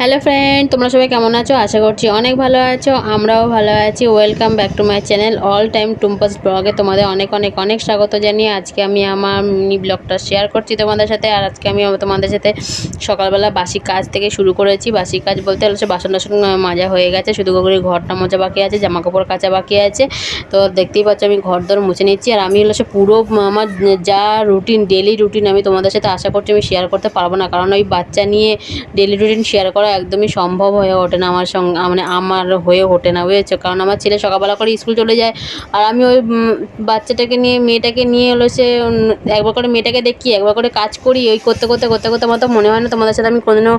Hello friend তোমরা সবাই কেমন আছো? আশা করছি অনেক ভালো আছো। আমরাও ভালো আছি। Welcome back to my channel all time Tumpa's ব্লগে তোমাদের অনেক অনেক অনেক স্বাগত জানিয়ে আজকে আমি আমার মিনি ব্লগটা শেয়ার করছি তোমাদের সাথে। আর আজকে আমি তোমাদের সাথে সকালবেলা বাসি কাজ থেকে শুরু করেছি। বাসি কাজ বলতে হচ্ছে বাসন টাসন মাজা হয়ে গেছে। শুধু করে ঘরটা মোজা বাকি আছে জামা কাপড় কাচা বাকি আছে। তো দেখতেই পাচ্ছ আমি ঘর দর মুছে নিচ্ছি। আর আমি সে পুরো আমার যা রুটিন ডেলি রুটিন আমি তোমাদের সাথে আশা করছি আমি শেয়ার করতে পারব না। কারণ ওই বাচ্চা নিয়ে ডেলি রুটিন শেয়ার করা একদমই সম্ভব হয়ে ওঠে না আমার সঙ্গে মানে আমার হয়ে ওঠে না, বুঝেছ? কারণ আমার ছেলে সকালবেলা করে স্কুল চলে যায়, আর আমি ওই বাচ্চাটাকে নিয়ে, মেয়েটাকে নিয়ে হলো সে একবার করে মেয়েটাকে দেখি, একবার করে কাজ করি, ওই করতে করতে করতে করতে আমার তো মনে হয় না তোমাদের সাথে আমি কোনোদিনও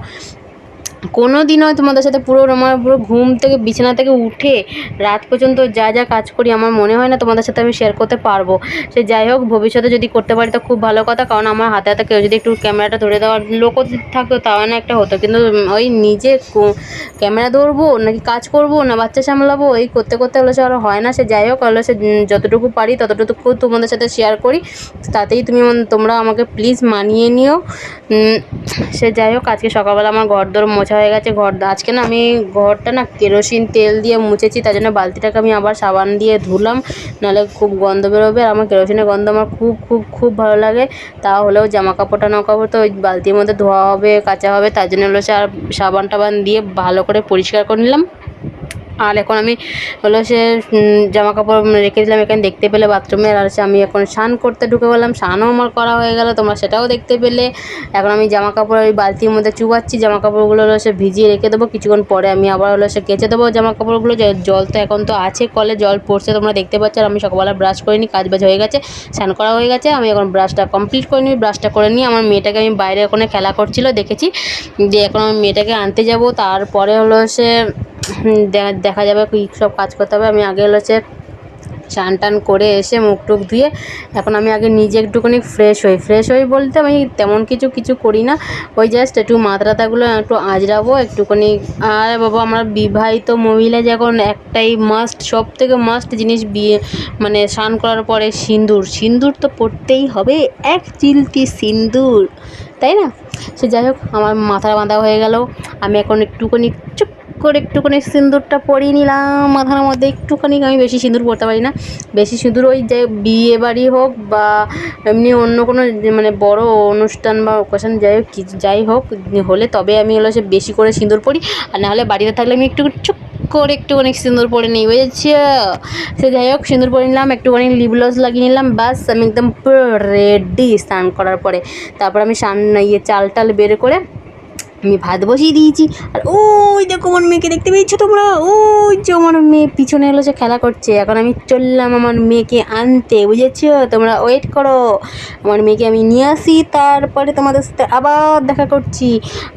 কোনো দিনও তোমাদের সাথে পুরো আমার পুরো ঘুম থেকে, বিছানা থেকে উঠে রাত পর্যন্ত যা যা কাজ করি আমার মনে হয় না তোমাদের সাথে আমি শেয়ার করতে পারব। সে যাই হোক, ভবিষ্যতে যদি করতে পারি তো খুব ভালো কথা, কারণ আমার হাতে হাতে কেউ যদি একটু ক্যামেরাটা ধরে দেওয়ার লোকও থাকতো, তাও না একটা হতো। কিন্তু ওই নিজে ক্যামেরা ধরবো, নাকি কাজ করব, না বাচ্চা সামলাবো, এই করতে করতে হলে সে আর হয় না। সে যাই হোক হলে সে যতটুকু পারি, ততটুকু তোমাদের সাথে শেয়ার করি। তাতেই তুমি তোমরা আমাকে প্লিজ মানিয়ে নিও। সে যাই হোক, আজকে সকালবেলা আমার ঘর দর মোছা হয়ে গেছে ঘরটা আজকে না আমি ঘরটা না কেরোসিন তেল দিয়ে মুছেছি, তার জন্য বালতিটাকে আমি আবার সাবান দিয়ে ধুলাম, নাহলে খুব গন্ধ বেরোবে আর আমার কেরোসিনের গন্ধ আমার খুব খুব খুব ভালো লাগে। তা হলেও জামা কাপড়টা না কাপড় তো ওই বালতির মধ্যে ধোয়া হবে, কাচা হবে, তার জন্য হলো সে আর সাবান টাবান দিয়ে ভালো করে পরিষ্কার করে নিলাম। আর এখন আমি হলো সে জামা কাপড় রেখে দিলাম, এখানে দেখতে পেলে বাথরুমে। আর সে আমি এখন স্নান করতে ঢুকে গেলাম স্নানও আমার করা হয়ে গেল, তোমরা সেটাও দেখতে পেলে। এখন আমি জামা কাপড় ওই বালতির মধ্যে চুবাচ্ছি জামা কাপড়গুলো হলো সে ভিজিয়ে রেখে দেবো। কিছুক্ষণ পরে আমি আবার হলো সে কেচে দেবো জামা কাপড়গুলো জল তো এখন তো আছে, কলে জল পড়ছে, তোমরা দেখতে পাচ্ছ। আর আমি সকালবেলা ব্রাশ করিনি, কাজ বাজ হয়ে গেছে, স্নান করা হয়ে গেছে। আমি এখন ব্রাশটা কমপ্লিট করে নিই ব্রাশটা করে নিই আমার মেয়েটাকে আমি বাইরে ওখানে খেলা করছিল, দেখেছি। যে এখন আমি মেয়েটাকে আনতে যাব, তারপরে হলো সে দেখা যাবে কী সব কাজ করতে হবে। আমি আগে হচ্ছে স্নান টান করে এসে মুখ টুক ধুয়ে এখন আমি আগে নিজে একটুখানি ফ্রেশ হই। ফ্রেশ হই বলতে আমি তেমন কিছু কিছু করি না। ওই জাস্ট একটু মাথাটাগুলো একটু আজরাবো একটুখানি আর বাবা, আমরা বিবাহিত মহিলা যখন একটাই মাস্ট সব থেকে মাস্ট জিনিস বিয়ে মানে স্নান করার পরে সিঁদুর। সিঁদুর তো পড়তেই হবে, এক চিলতি সিঁদুর, তাই না? সে যাই হোক, আমার মাথা বাঁধা হয়ে গেল। আমি এখন একটুখানি চুপ করে একটুখানি সিঁদুরটা পরিয়ে নিলাম। মাথার মধ্যে একটুখানি আমি বেশি সিঁদুর পরতে পারি না। বেশি সিঁদুর ওই যে বিয়ে বাড়ি হোক বা এমনি অন্য কোনো মানে বড় অনুষ্ঠান বা ওকেশন যাই হোক যাই হোক, হলে তবে আমি হলো সে বেশি করে সিঁদুর পরি। আর নাহলে বাড়িতে থাকলে আমি একটু চুপ করে একটুখানি সিঁদুর পরে নিই, বুঝেছ? সে যাই হোক, সিঁদুর পরে নিলাম, একটুখানি লিপ গ্লস লাগিয়ে নিলাম বাস আমি একদম রেডি স্নান করার পরে। তারপর আমি সান ইয়ে চাল টাল বের করে আমি ভাত বসিয়ে দিয়েছি। আর ওই দেখো আমার মেয়েকে দেখতে পেয়েছ তোমরা? ওই যে আমার মেয়ে পিছনে এলো সে খেলা করছে। এখন আমি চললাম আমার মেয়েকে আনতে, বুঝেছ? তোমরা ওয়েট করো। আমার মেয়েকে আমি নিয়ে আসি, তারপরে তোমাদের সাথে আবার দেখা করছি।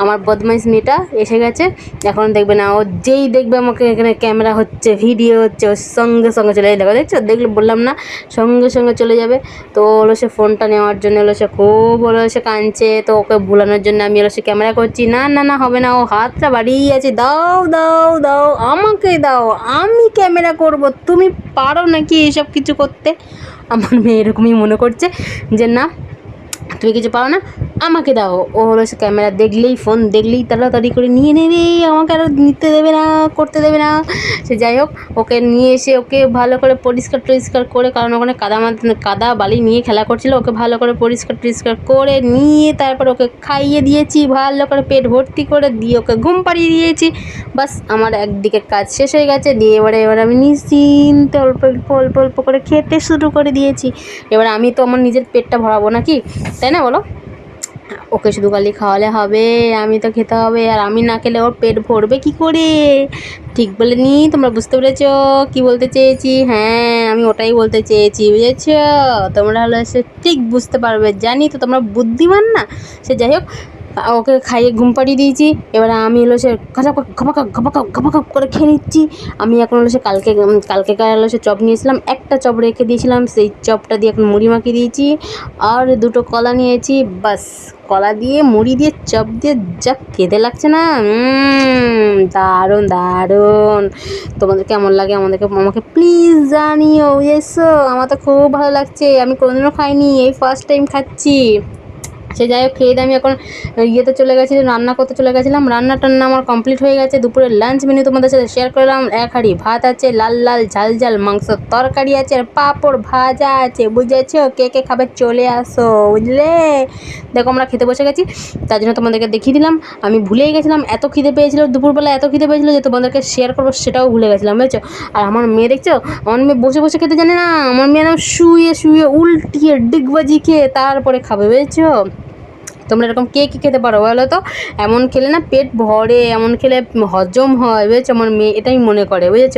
আমার বদমাইশ মেয়েটা এসে গেছে। এখন দেখবে না, ও যেই দেখবে আমাকে এখানে ক্যামেরা হচ্ছে ভিডিও হচ্ছে, ওর সঙ্গে সঙ্গে চলে যাবে। দেখো দেখছ? দেখলে বললাম না, সঙ্গে সঙ্গে চলে যাবে। তো হলো সে ফোনটা নেওয়ার জন্য হলো সে খুব হলো সে কাঁদছে। তো ওকে ভুলানোর জন্য আমি হলো সে ক্যামেরা করছি। না না না, হবে না। ও হাতটা বাড়িয়ে আছে। দাও দাও দাও, আমাকে দাও। আমি ক্যামেরা করব। তুমি পারো নাকি এসব কিছু করতে? আমার মেয়ে এরকমই মনে করছে যে, না, তুমি কিছু পারো না। আমাকে দাও। ও হলো সে ক্যামেরা দেখলেই ফোন দেখলেই তাড়াতাড়ি করে নিয়ে নেবে। আমাকে আরও নিতে দেবে না, করতে দেবে না। সে যাই হোক, ওকে নিয়ে এসে ওকে ভালো করে পরিষ্কার টরিষ্কার করে, কারণ ওখানে কাদা কাদা বালি নিয়ে খেলা করছিল, ওকে ভালো করে পরিষ্কার টরিষ্কার করে নিয়ে তারপর ওকে খাইয়ে দিয়েছি, ভালো করে পেট ভর্তি করে দিয়ে ওকে ঘুম পাড়িয়ে দিয়েছি। বাস, আমার একদিকে কাজ শেষ হয়ে গেছে, দিয়ে এবারে, এবার আমি নিশ্চিন্তে অল্প অল্প অল্প অল্প করে খেতে শুরু করে দিয়েছি। এবার আমি তো আমার নিজের পেটটা ভরাবো নাকি? তাই না বলো? ওকে শুধু খালি খাওয়ালে হবে, আমি তো খেতে হবে, আর আমি না খেলে ওর পেট ভরবে কি করে? ঠিক বলে নি তোমরা বুঝতে পেরেছ? কি বলতে চেয়েছি? হ্যাঁ আমি ওটাই বলতে চেয়েছি, বুঝেছ? তোমরা হলো সে ঠিক বুঝতে পারবে, জানি তো তোমরা বুদ্ধিমান না। সে যাই হোক ওকে খাইয়ে ঘুম পাড়িয়ে দিয়েছি। এবার আমি হলো সে খাচাপ ঘপাকাপ ঘপাকাপ ঘপাকাপ করে খেয়ে নিচ্ছি। আমি এখন হলো সে কালকে কালকে হলো সে চপ নিয়েছিলাম একটা চপ রেখে দিয়েছিলাম, সেই চপটা দিয়ে এখন মুড়ি মাখিয়ে দিয়েছি। আর দুটো কলা নিয়েছি, বাস। কলা দিয়ে, মুড়ি দিয়ে, চপ দিয়ে, যা খেতে লাগছে না। দারুণ দারুণ। তোমাদের কেমন লাগে আমাদেরকে, আমাকে প্লিজ জানিও। এসো আমার তো খুব ভালো লাগছে। আমি কোনোদিনও খাইনি, এই ফার্স্ট টাইম খাচ্ছি। সে যাই হোক, খেয়ে দিয়ে আমি এখন ইয়েতে চলে গেছি রান্না করতে চলে গেছিলাম। রান্না টান্না আমার কমপ্লিট হয়ে গেছে। দুপুরের লাঞ্চ মেনু তোমাদের সাথে শেয়ার করলাম। এক হাঁড়ি ভাত আছে, লাল লাল ঝাল ঝাল মাংসর তরকারি আছে, আর পাঁপড় ভাজা আছে। বুঝেছ? কে কে খাবে চলে আসো, বুঝলে? দেখো আমরা খেতে বসে গেছি, তার জন্য তোমাদেরকে দেখিয়ে দিলাম। আমি ভুলেই গেছিলাম, এত খিদে পেয়েছিল, দুপুরবেলা এত খিদে পেয়েছিল যে তোমাদেরকে শেয়ার করব, সেটাও ভুলে গেছিলাম, বুঝেছ? আর আমার মেয়ে, দেখছ? আমার মেয়ে বসে বসে খেতে জানে না। আমার মেয়ে শুয়ে শুয়ে উল্টিয়ে ডিগবাজি খেয়ে তারপরে খাবে, বুঝেছ? তোমরা এরকম কে কী খেতে পারো বলো তো? এমন খেলে না পেট ভরে, এমন খেলে হজম হয়, বুঝেছ? আমার মেয়ে এটাই মনে করে, বুঝেছ?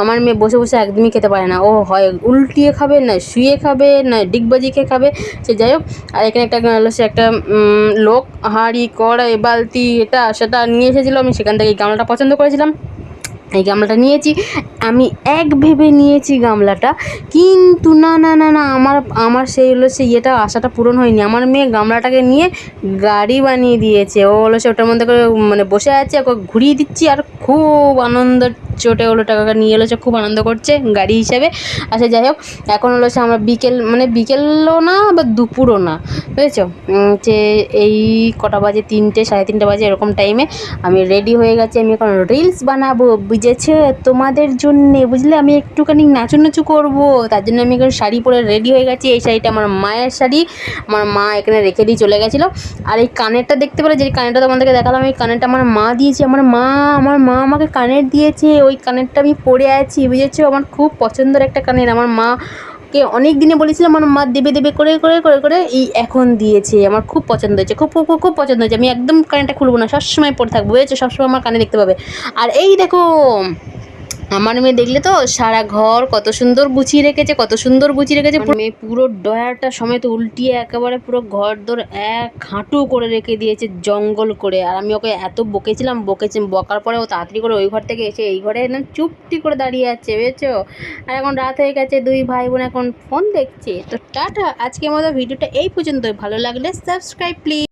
আমার মেয়ে বসে বসে একদমই খেতে পারে না। ও হয় উল্টিয়ে খাবে, না শুয়ে খাবে, না ডিগবাজি খেয়ে খাবে। সে যাই হোক, আর এখানে একটা সে একটা লোক হাঁড়ি, কড়াই, বালতি, এটা, সেটা নিয়ে এসেছিল। আমি সেখান থেকে এই গামলাটা পছন্দ করেছিলাম। এই গামলাটা নিয়েছি। আমি এক ভেবে নিয়েছি গামলাটা, কিন্তু না না না না, আমার আমার সেই হলো সেই ইয়েটা, আশাটা পূরণ হয়নি। আমার মেয়ে গামলাটাকে নিয়ে গাড়ি বানিয়ে দিয়েছে। ও হলো সে ওটার মধ্যে করে মানে বসে আছে, ওকে ঘুরিয়ে দিচ্ছি, আর খুব আনন্দ চোটে হলো টাকাটা নিয়ে এলো, সে খুব আনন্দ করছে গাড়ি হিসাবে। আচ্ছা যাই হোক, এখন হলো সে আমরা বিকেল মানে বিকেলও না, বা দুপুরও না, বুঝেছ? যে এই কটা বাজে তিনটে, সাড়ে তিনটে বাজে এরকম টাইমে আমি রেডি হয়ে গেছি, আমি এখন রিলস বানাবো, বুঝেছে? তোমাদের জন্যে বুঝলে? আমি একটুখানি নাচু নাচু করব। তার জন্য আমি এখন শাড়ি পরে রেডি হয়ে গেছি। এই শাড়িটা আমার মায়ের শাড়ি। আমার মা এখানে রেখে দিয়ে চলে গেছিল। আর এই কানেরটা দেখতে পেলে, যে কানেরটা তোমাদেরকে দেখালাম, এই কানেরটা আমার মা দিয়েছে। আমার মা আমার মা আমাকে কানের দিয়েছে। ওই কানেরটা আমি পরে আছি, বুঝেছ? আমার খুব পছন্দের একটা কানের। আমার মা কে অনেক দিনে বলেছিলাম আমার মা দেবে দেবে করে করে করে করে, এই এখন দিয়েছে। আমার খুব পছন্দ হয়েছে খুব খুব, খুব- পছন্দ হয়েছে। আমি একদম কানেরটা খুলবো না, সবসময় পরে থাকব, বুঝেছ? সবসময় আমার কানে দেখতে পাবে। আর এই দেখো আমার মেয়ে দেখলে তো সারা ঘর কত সুন্দর গুছিয়ে রেখেছে, কত সুন্দর গুছিয়ে রেখেছে। মেয়ে পুরো ডয়ারটা সমেত উল্টিয়ে একেবারে পুরো ঘর দোর এক হাঁটু করে রেখে দিয়েছে, জঙ্গল করে। আর আমি ওকে এত বকেছিলাম, বকেছি বকার পরে ও তাড়াতাড়ি করে ওই ঘর থেকে এসে এই ঘরে একদম চুপটি করে দাঁড়িয়ে আছে, বুঝেছ? আর এখন রাত হয়ে গেছে, দুই ভাই বোন এখন ফোন দেখছে। তো টাটা, আজকের মতো ভিডিওটা এই পর্যন্ত ভালো লাগলে সাবস্ক্রাইব প্লিজ